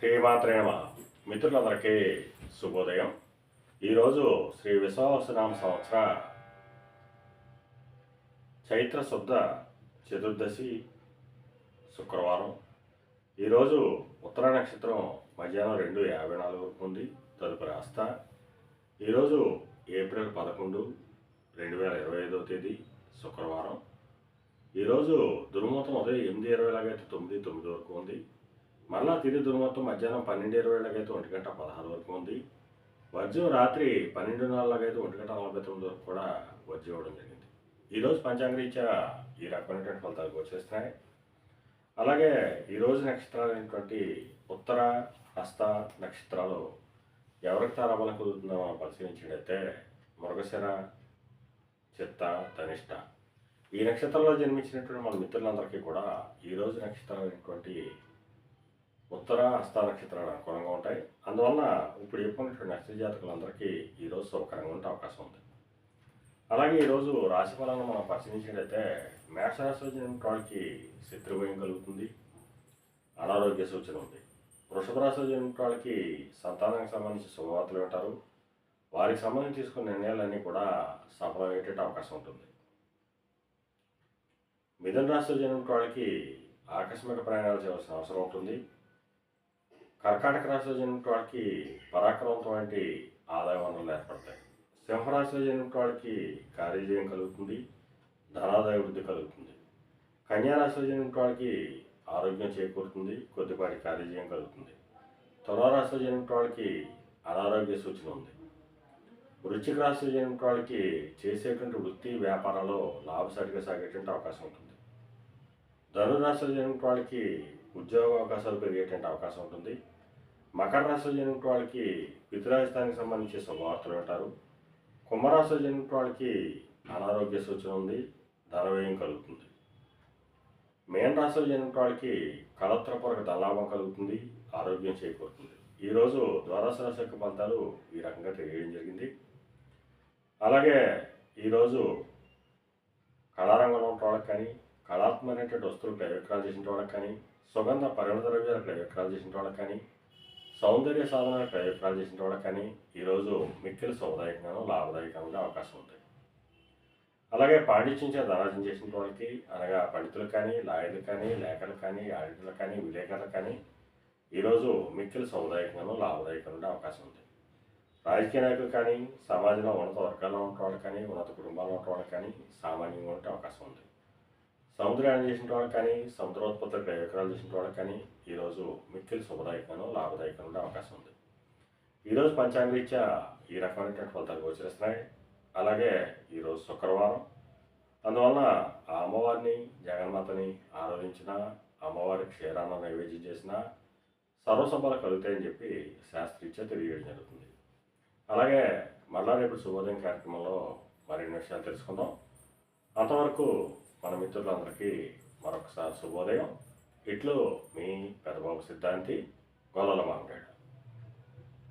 శ్రీమాత్రేమ మిత్రులందరికీ శుభోదయం. ఈరోజు శ్రీ విశ్వావసనామ సంవత్సర చైత్ర శుద్ధ చతుర్దశి శుక్రవారం. ఈరోజు ఉత్తర నక్షత్రం మధ్యాహ్నం రెండు యాభై నాలుగు వరకు ఉంది తదుపరి అస్త ఈరోజు ఏప్రిల్ పదకొండు రెండు వేల ఇరవై ఐదవ తేదీ శుక్రవారం. ఈరోజు దుర్మూతం ఉదయం ఎనిమిది ఇరవై లాగైతే తొమ్మిది తొమ్మిది వరకు ఉంది. మరలా తిరిగి దుర్ముహూర్తం మధ్యాహ్నం పన్నెండు ఇరవై లాగైతే ఒంటి గంట పదహారు వరకు ఉంది. వర్జం రాత్రి పన్నెండు నాలుగులాగైతే ఒంటి గంట నలభై తొమ్మిది వరకు కూడా వర్జం ఇవ్వడం జరిగింది. ఈరోజు పంచాంగరీత్యా ఈ రకమైనటువంటి ఫలితాలు వచ్చేస్తున్నాయి. అలాగే ఈరోజు నక్షత్రాలు అయినటువంటి ఉత్తర హస్త నక్షత్రాలు ఎవరికి తారాబలం కుదురుతుందో మనం పరిశీలించినట్టయితే మృగశిర చిత్త ధనిష్ట. ఈ నక్షత్రంలో జన్మించినటువంటి మన మిత్రులందరికీ కూడా ఈరోజు నక్షత్రాలు అయినటువంటి ఉత్తర హస్త నక్షత్రాలు అనుకూలంగా ఉంటాయి. అందువలన ఇప్పుడు చెప్పుకున్నటువంటి నక్షత్ర జాతకులందరికీ ఈరోజు సౌకర్యంగా ఉండే అవకాశం ఉంది. అలాగే ఈరోజు రాశి ఫలాలను మనం పరిశీలించినట్లయితే మేషరాశి జన్మించిన వాళ్ళకి శత్రుభయం కలుగుతుంది. అనారోగ్య సూచన ఉంది. వృషభ రాశి జన్మించిన వాళ్ళకి సంతానానికి సంబంధించి శుభవార్తలు వింటారు. వారికి సంబంధించి తీసుకున్న నిర్ణయాలన్నీ కూడా సఫలమయ్యేట అవకాశం ఉంటుంది. మిథున రాశి జన్మించిన వాళ్ళకి ఆకస్మిక ప్రయాణాలు చేయవలసిన అవసరం ఉంటుంది. కర్కాటక రాశిలో జన్మిన వాళ్ళకి పరాక్రమవంతమైన ఆదాయ వనరులు ఏర్పడతాయి. సింహరాశిలో జన్మిన వాళ్ళకి కార్యజయం కలుగుతుంది ధనాదాయ వృద్ధి కలుగుతుంది. కన్యారాశిలో జన్మిన వాళ్ళకి ఆరోగ్యం చేకూరుతుంది కొద్దిపాటి కార్యజయం కలుగుతుంది. తులారాశిలో జన్మిన వాళ్ళకి అనారోగ్య సూచన ఉంది. వృశ్చిక రాశిలో జన్మిన వాళ్ళకి చేసేటువంటి వృత్తి వ్యాపారాల్లో లాభసాటిగా సాగేటువంటి అవకాశం ఉంటుంది. ధనురాశిలో జన్మిన వాళ్ళకి ఉద్యోగ అవకాశాలు పెరిగేటువంటి అవకాశం ఉంటుంది. మకర రాశిలో జరిగిన వాళ్ళకి పితృరాజస్థానికి సంబంధించి శుభవార్తలు వింటారు. కుంభరాశిలో జరిగిన వాళ్ళకి అనారోగ్య సూచన ఉంది ధనవ్యయం కలుగుతుంది. మేన్ రాశిలో జరిగిన వాళ్ళకి కలత్రపూరక ధనలాభం కలుగుతుంది ఆరోగ్యం చేకూరుతుంది. ఈరోజు ద్వాదశ రాశి యొక్క ఫలితాలు ఈ రకంగా తెలియడం జరిగింది. అలాగే ఈరోజు కళారంగంలో ఉన్న వాళ్ళకి కానీ కళాత్మకమైనటువంటి వస్తువులు క్రయ విక్రయాలు చేసిన వాళ్ళకి కానీ సుగంధ పరిమళ ద్రవ్యాలు క్రయ విక్రయాలు చేసిన వాళ్ళకి కానీ సౌందర్య సాధనాలు క్రయ చేసిన వాళ్ళకి కానీ ఈరోజు మిక్కిలి సౌదాయకంగాను లాభదాయకంగా అవకాశం ఉంది అలాగే పాండిత్యంచే ధనార్జన చేసిన వాళ్ళకి అనగా పండితులకు కానీ లాయర్లు కానీ లేఖలు కానీ ఆడిటర్లు కానీ విలేకరులు కానీ ఈరోజు మిక్కిలి సముదాయకంగానూ లాభదాయకంగా ఉండే అవకాశం ఉంది రాజకీయ నాయకులు కానీ సమాజంలో ఉన్నత వర్గాల్లో ఉన్న కానీ ఉన్నత కుటుంబాల్లో ఉన్న కానీ సామాన్యంగా ఉండే అవకాశం ఉంది సముద్రాన్ని చేసిన వాళ్ళకి కానీ సముద్రోత్పత్తులు క్రయ చేసిన వాళ్ళకి కానీ ఈరోజు మిక్కిలి శుభదాయకంగాను లాభదాయకంగా ఉండే అవకాశం ఉంది. ఈరోజు పంచాంగరీత్యా ఈ రకమైనటువంటి ఫలితాలు గోచరిస్తున్నాయి. అలాగే ఈరోజు శుక్రవారం. అందువలన ఆ అమ్మవారిని జగన్మాతని ఆరాధించిన అమ్మవారి క్షీరాన్న నైవేద్యం చేసిన సర్వసంపద కలుగుతాయని చెప్పి శాస్త్రీత్యా తెలియజేయడం జరుగుతుంది. అలాగే మళ్ళా రేపు శుభోదయం కార్యక్రమంలో మరిన్ని విషయాలు తెలుసుకుందాం. అంతవరకు మన మిత్రులందరికీ మరొకసారి శుభోదయం. ఇట్లు మీ పెద్దబాబు సిద్ధాంతి గొల్లల మామిడాడు